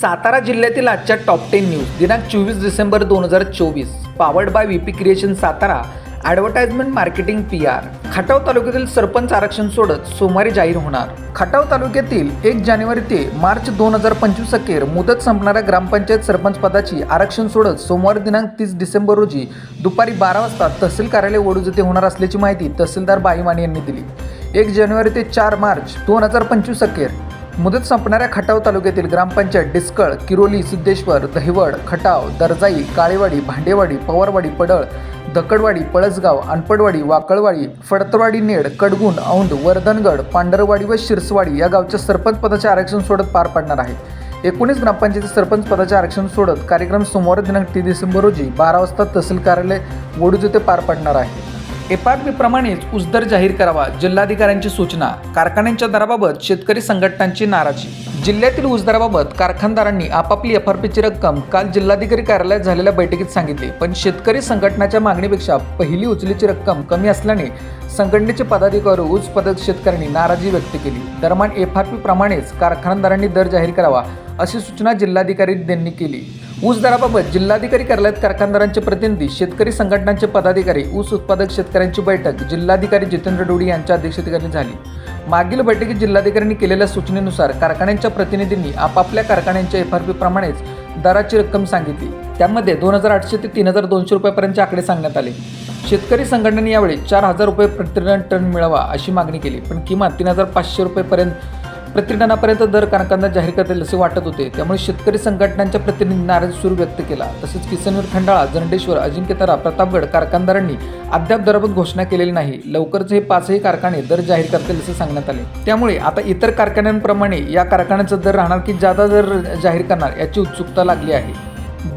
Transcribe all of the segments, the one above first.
सातारा जिल्ह्यातील आजच्या top ten news दिनांक चोवीस डिसेंबर दोन हजार चोवीस. Powered by V P creation Satara advertisement marketing P R Khatav तालुक्यातील सरपंच आरक्षण सोडत सोमवारी जाहीर होणार. खटाव तालुक्यातील एक जानेवारी ते मार्च दोन हजार पंचवीस अखेर मुदत संपणाऱ्या ग्रामपंचायत सरपंच पदाची आरक्षण सोडत सोमवारी दिनांक तीस डिसेंबर रोजी दुपारी बारा वाजता तहसील कार्यालय वडूज येथे होणार असल्याची माहिती तहसीलदार बाईमाने यांनी दिली. एक जानेवारी ते चार मार्च दोन हजार पंचवीस अखेर मुदत संपणाऱ्या खटाव तालुक्यातील ग्रामपंचायत डिस्कळ किरोली सिद्धेश्वर दहिवड खटाव दर्जाई काळेवाडी भांडेवाडी पवारवाडी पडळ दकडवाडी पळसगाव अनपडवाडी वाकळवाडी फडतवाडी नेड कडगुण औंध वर्धनगड पांढरवाडी व शिरसवाडी या गावच्या सरपंच पदाचे आरक्षण सोडत पार पडणार आहे. एकोणीस ग्रामपंचायती सरपंच पदाचे आरक्षण सोडत कार्यक्रम सोमवार दिनांक तीन डिसेंबर रोजी बारा वाजता तहसील कार्यालय वडूज येथे पार पडणार आहे. एफ आर उसदर जाहीर करावा जिल्हाधिकाऱ्यांची सूचना कारखान्यांच्या दराबाबत शेतकरी संघटनांची नाराजी. जिल्ह्यातील ऊस दराबाबत कारखानदारांनी आपापली एफ आर पीची रक्कम काल जिल्हाधिकारी कार्यालयात झालेल्या बैठकीत सांगितली पण शेतकरी संघटनाच्या मागणीपेक्षा पहिली उचलीची रक्कम कमी असल्याने संघटनेचे पदाधिकारी ऊस पदक शेतकऱ्यांनी नाराजी व्यक्त केली. दरम्यान एफ आर कारखानदारांनी दर जाहीर करावा अशी सूचना जिल्हाधिकारी यांनी केली. ऊस दराबाबत जिल्हाधिकारी कार्यालयात कारखानदारांचे प्रतिनिधी शेतकरी संघटनांचे पदाधिकारी ऊस उत्पादक शेतकऱ्यांची बैठक जिल्हाधिकारी जितेंद्र डोडी यांच्या अध्यक्षतेखाली झाली. मागील बैठकीत जिल्हाधिकाऱ्यांनी केलेल्या सूचनेनुसार कारखान्यांच्या प्रतिनिधींनी आपापल्या कारखान्यांच्या एफ आर पी प्रमाणेच दराची रक्कम सांगितली. त्यामध्ये दोन हजार आठशे ते तीन हजार दोनशे रुपयापर्यंतचे आकडे सांगण्यात आले. शेतकरी संघटनेने यावेळी चार हजार रुपये प्रतिटन टन मिळावा अशी मागणी केली पण किमान तीन हजार पाचशे रुपयेपर्यंत प्रतिटनापर्यंत दर कारखाना जाहीर करतील असे वाटत होते. त्यामुळे शेतकरी संघटनांच्या प्रतिनिधी नाराज सूर व्यक्त केला. तसेच किसनवीर खंडाळा जंडेश्वर अजिंक्यतारा प्रतापगड कारखानदारांनी अद्याप दराबाबत घोषणा केलेली नाही. लवकरच हे पाचही कारखाने दर जाहीर करतील असे सांगण्यात आले. त्यामुळे आता इतर कारखान्यांप्रमाणे या कारखान्याचा दर राहणार की जादा दर जाहीर करणार याची उत्सुकता लागली आहे.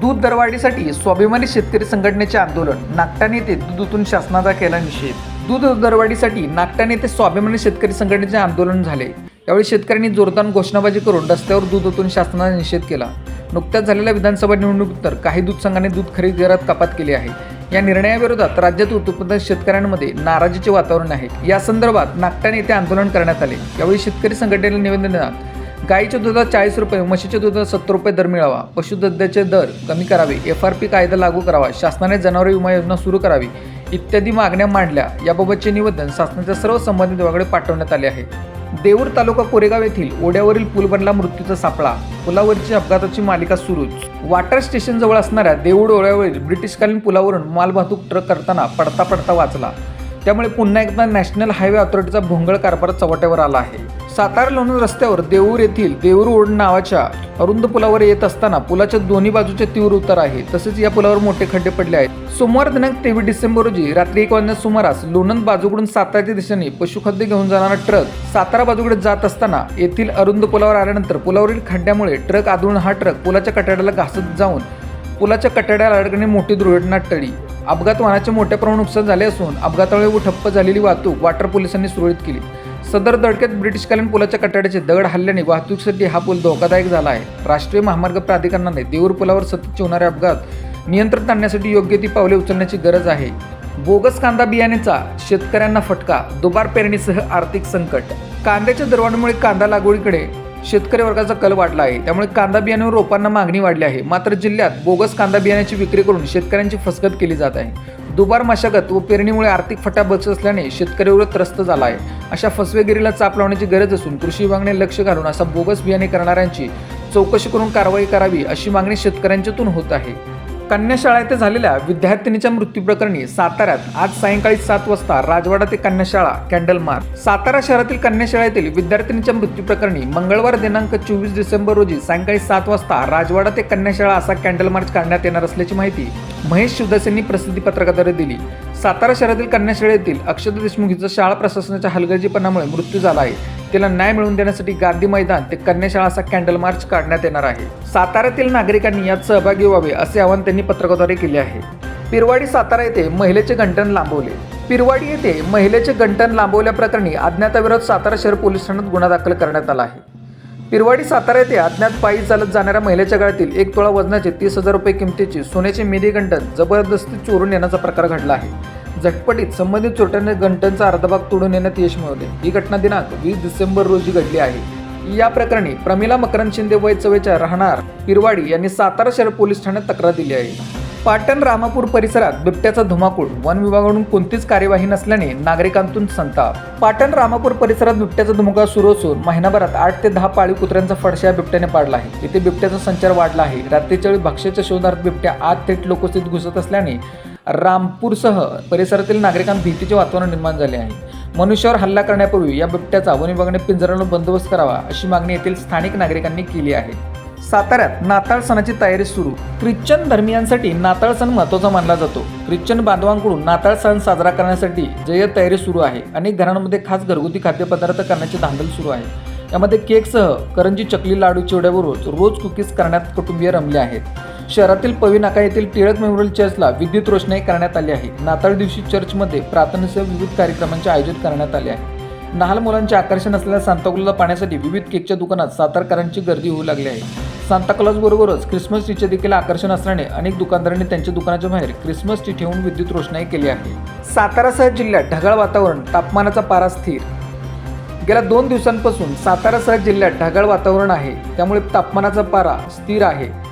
दूध दरवाढीसाठी स्वाभिमानी शेतकरी संघटनेचे आंदोलन. नागटाने येथे दूध शासनाचा केला निषेध. दूध दरवाढीसाठी नागटाने येथे स्वाभिमानी शेतकरी संघटनेचे आंदोलन झाले. यावेळी शेतकऱ्यांनी जोरदार घोषणाबाजी करून रस्त्यावर दूध ओतून शासनाचा निषेध केला. नुकत्याच झालेल्या विधानसभा निवडणुकीनंतर काही दूध संघाने दूध खरेदी दरात कपात केली आहे. या निर्णयाविरोधात राज्यात उत्पन्न शेतकऱ्यांमध्ये नाराजीचे वातावरण आहे. या संदर्भात नागटाने येथे आंदोलन करण्यात आले. यावेळी शेतकरी संघटनेला निवेदन देण्यात गाईच्या दुधात चाळीस रुपये म्हशीच्या दुधात सत्तर रुपये दर मिळावा पशुदुधाचे दर कमी करावे एफ आर पी कायदा लागू करावा शासनाने जनावर विमा योजना सुरू करावी इत्यादी मागण्या मांडल्या. याबाबतचे निवेदन शासनाच्या सर्व संबंधित विभागाकडे पाठवण्यात आले आहे. देऊर तालुका कोरेगाव येथील ओढ्यावरील पूल बनला मृत्यूचा सापळा. पुलावरची अपघाताची मालिका सुरूच. वॉटर स्टेशन जवळ असणाऱ्या देऊळ ओढ्यावरील ब्रिटिशकालीन पुलावरून मालवाहतूक ट्रक करताना पडता पडता वाचला. त्यामुळे पुन्हा एकदा नॅशनल हायवे ऑथॉरिटीचा भोंगळ कारभार चव्हाट्यावर आला आहे. सातारा लोणंद रस्त्यावर देऊर येथील देऊर ओढ नावाच्या अरुंद पुलावर येत असताना पुलाच्या दोन्ही बाजूचे तीव्र उतार आहे. तसेच या पुलावर मोठे खड्डे पडले आहेत. सोमवार दिनांक तेवीस डिसेंबर रोजी रात्री एक वाजण्या सुमारास लोणंद बाजूकडून साताराच्या दिशेने पशुखाद्य घेऊन जाणारा ट्रक सातारा बाजूकडे जात असताना येथील अरुंद पुलावर आल्यानंतर पुलावरील खड्ड्यामुळे ट्रक आदळून हा ट्रक पुलाच्या कठाड्याला घासत जाऊन पुलाच्या कठाड्याला अडकणे मोठी दुर्घटना टळी अपघात वाहनाचे मोठ्या प्रमाणात नुकसान झाले असून अपघातामुळे व ठप्प झालेली वाहतूक वाटर पोलिसांनी सुरळीत केली. सदर धडकेत ब्रिटिशकालीन पुलाच्या कट्ट्याचे दगड हल्ल्याने वाहतुकीसाठी हा पूल धोकादायक झाला आहे. राष्ट्रीय महामार्ग प्राधिकरणाने देऊर पुलावर सततचे होणारे अपघात नियंत्रण आणण्यासाठी योग्य ती पावले उचलण्याची गरज आहे. बोगस कांदा बियाण्याचा शेतकऱ्यांना फटका दुबार पेरणीसह आर्थिक संकट. कांद्याच्या दरवाढीमुळे कांदा लागवडीकडे शेतकरी वर्गाचा कल वाढला आहे. त्यामुळे कांदा बियाण्यावर रोपांना मागणी वाढली आहे. मात्र जिल्ह्यात बोगस कांदा बियाण्याची विक्री करून शेतकऱ्यांची फसगत केली जात आहे. दुबार मशागत व पेरणीमुळे आर्थिक फटा बस असल्याने शेतकऱ्यावर त्रस्त झाला आहे. अशा फसवेगिरीला चाप लावण्याची गरज असून कृषी विभागाने लक्ष घालून असा बोगस बियाणे करणाऱ्यांची चौकशी करून कारवाई करावी अशी मागणी शेतकऱ्यांच्यातून होत आहे. कन्याशाळा येथे झालेल्या विद्यार्थिनीच्या मृत्यूप्रकरणी साताऱ्यात आज सायंकाळी सात वाजता राजवाडा ते कन्याशाळा कॅन्डल मार्च सातारा शहरातील कन्याशाळेतील विद्यार्थिनीच्या मृत्यूप्रकरणी मंगळवार दिनांक चोवीस डिसेंबर रोजी सायंकाळी सात वाजता राजवाडा ते कन्याशाळा असा कॅन्डल मार्च काढण्यात येणार असल्याची माहिती महेश शिवदास यांनी प्रसिद्धी पत्रकाद्वारे दिली. सातारा शहरातील कन्याशाळेतील अक्षता देशमुख हिचा शाळा प्रशासनाच्या हलगर्जीपणामुळे मृत्यू झाला आहे. तिला न्याय मिळवून देण्यासाठी गांधी मैदान ते कन्याशाळा असा कॅन्डल मार्च काढण्यात येणार आहे. साताऱ्यातील नागरिकांनी यात सहभागी व्हावे असे आवाहन त्यांनी पत्रकाद्वारे केले आहे. पिरवाडी सातारा येथे महिलेचे गंटन लांबवले. पिरवाडी येथे महिलेचे गंटन लांबवल्याप्रकरणी अज्ञाताविरोधात सातारा शहर पोलीस ठाण्यात गुन्हा दाखल करण्यात आला आहे. पिरवाडी सातारा येथे अज्ञात पायी चालत जाणाऱ्या महिलेच्या गळ्यातील एक तोळा वजनाचे तीस हजार रुपये किमतीची सोन्याचे मेदी गंटन जबरदस्ती चोरून येण्याचा प्रकार घडला आहे. झटपटीत संबंधित चोरट्याने घंटांचा अर्धा भाग तोडून येण्यात यश मिळवले. ही घटना दिनांक वीस डिसेंबर रोजी घडली आहे. या प्रकरणी प्रमिला मकरंद शिंदे वय चवेच्या राहणार. हिरवाडी यांनी सातारा शहर पोलीस ठाण्यात तक्रार दिली आहे. पाटण रामापूर परिसरात बिबट्याचा धुमाकूळ. वन विभागाकडून कोणतीच कार्यवाही नसल्याने नागरिकांतून संताप. पाटण रामापूर परिसरात बिबट्याचा धुमाकूळ सुरू असून महिनाभरात आठ ते दहा पाळीव कुत्र्यांचा फडशा या बिबट्याने पाडला आहे. इथे बिबट्याचा संचार वाढला आहे. रात्रीच्या वेळी भक्ष्याच्या शोधार्थ बिबट्या आत थेट लोकस्थित घुसत असल्याने रामपूरसह परिसरातील नागरिकांना भीतीचे वातावरण निर्माण झाले आहे. मनुष्यावर हल्ला करण्यापूर्वी या बिबट्याचा वन विभागाने पिंजऱ्याला बंदोबस्त करावा अशी मागणी येथील स्थानिक नागरिकांनी केली आहे. साताऱ्यात नाताळ सणाची तयारी सुरू. ख्रिश्चन धर्मियांसाठी नाताळ सण महत्त्वाचा मानला जातो. ख्रिश्चन बांधवांकडून नाताळ सण साजरा करण्यासाठी जय्यत तयारी सुरू आहे. अनेक घरांमध्ये खास घरगुती खाद्यपदार्थ करण्याची धांदल सुरू आहे. यामध्ये केकसह करंजी चकली लाडू चिवड्याबरोबर रोज कुकीज करण्यात कुटुंबीय रमले आहेत. शहरातील पवीनाका येथील टिळक मेमोरियल चर्चला विद्युत रोषणाई करण्यात आली आहे. नाताळ दिवशी चर्चमध्ये प्रार्थनेसह विविध कार्यक्रमांचे आयोजित करण्यात आले आहे. लहान मुलांचे आकर्षण असलेल्या सांताक्लॉजला पाहण्यासाठी विविध केकच्या दुकानात सातारकरांची गर्दी होऊ लागली आहे. सांताक्लॉज बरोबरच क्रिसमस ट्रीचे देखील आकर्षण असल्याने अनेक दुकानदारांनी त्यांच्या दुकानाच्या बाहेर क्रिसमस ट्री ठेवून विद्युत रोषणाई केली आहे. सातारासह जिल्ह्यात ढगाळ वातावरण तापमानाचा पारा स्थिर. गेल्या दोन दिवसांपासून सातारासह जिल्ह्यात ढगाळ वातावरण आहे. त्यामुळे तापमानाचा पारा स्थिर आहे.